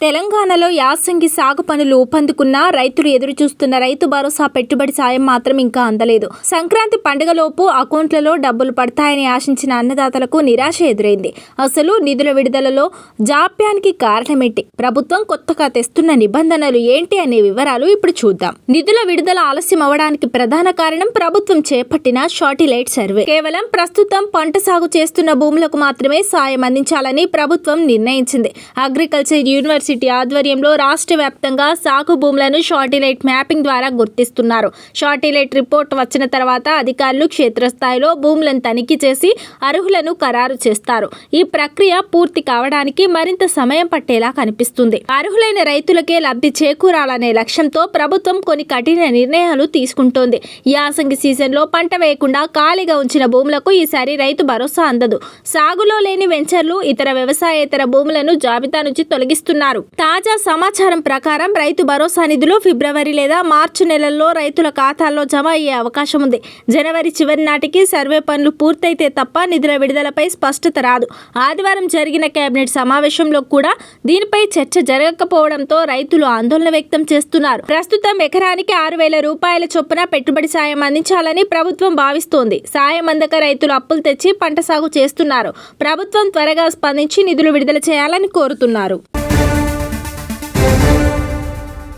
తెలంగాణలో యాసంగి సాగు పనులు ఊపందుకున్న రైతులు ఎదురు చూస్తున్న రైతు భరోసా పెట్టుబడి సాయం మాత్రం ఇంకా అందలేదు. సంక్రాంతి పండుగలోపు అకౌంట్లలో డబ్బులు పడతాయని ఆశించిన అన్నదాతలకు నిరాశ ఎదురైంది. అసలు నిధుల విడుదలలో జాప్యానికి కారణమేంటి? ప్రభుత్వం కొత్తగా తెస్తున్న నిబంధనలు ఏంటి అనే వివరాలు ఇప్పుడు చూద్దాం. నిధుల విడుదల ఆలస్యం అవడానికి ప్రధాన కారణం ప్రభుత్వం చేపట్టిన షార్టిలైట్ సర్వే. కేవలం ప్రస్తుతం పంట సాగు చేస్తున్న భూములకు మాత్రమే సాయం అందించాలని ప్రభుత్వం నిర్ణయించింది. అగ్రికల్చర్ యూనివర్సిటీ ఆధ్వర్యంలో రాష్ట్ర వ్యాప్తంగా సాగు భూములను షార్టిలైట్ మ్యాపింగ్ ద్వారా గుర్తిస్తున్నారు. షార్టిలైట్ రిపోర్ట్ వచ్చిన తర్వాత అధికారులు క్షేత్రస్థాయిలో భూములను తనిఖీ చేసి అర్హులను ఖరారు చేస్తారు. ఈ ప్రక్రియ పూర్తి కావడానికి మరింత సమయం పట్టేలా కనిపిస్తుంది. అర్హులైన రైతులకే లబ్ధి చేకూరాలనే లక్ష్యంతో ప్రభుత్వం కొన్ని కఠిన నిర్ణయాలు తీసుకుంటోంది. యాసంగి సీజన్లో పంట వేయకుండా ఖాళీగా ఉంచిన భూములకు ఈసారి రైతు భరోసా అందదు. సాగులో లేని వెంచర్లు ఇతర వ్యవసాయేతర భూములను జాబితా నుంచి తొలగిస్తున్నారు. తాజా సమాచారం ప్రకారం రైతు భరోసా నిధులు ఫిబ్రవరి లేదా మార్చి నెలల్లో రైతుల ఖాతాల్లో జమ అయ్యే అవకాశం ఉంది. జనవరి చివరి నాటికి సర్వే పనులు పూర్తయితే తప్ప నిధుల విడుదలపై స్పష్టత రాదు. ఆదివారం జరిగిన కేబినెట్ సమావేశంలో కూడా దీనిపై చర్చ జరగకపోవడంతో రైతులు ఆందోళన వ్యక్తం చేస్తున్నారు. ప్రస్తుతం ఎకరానికి ఆరు వేల రూపాయల చొప్పున పెట్టుబడి సాయం అందించాలని ప్రభుత్వం భావిస్తోంది. సాయం అందక రైతులు అప్పులు తెచ్చి పంట సాగు చేస్తున్నారు. ప్రభుత్వం త్వరగా స్పందించి నిధులు విడుదల చేయాలని కోరుతున్నారు.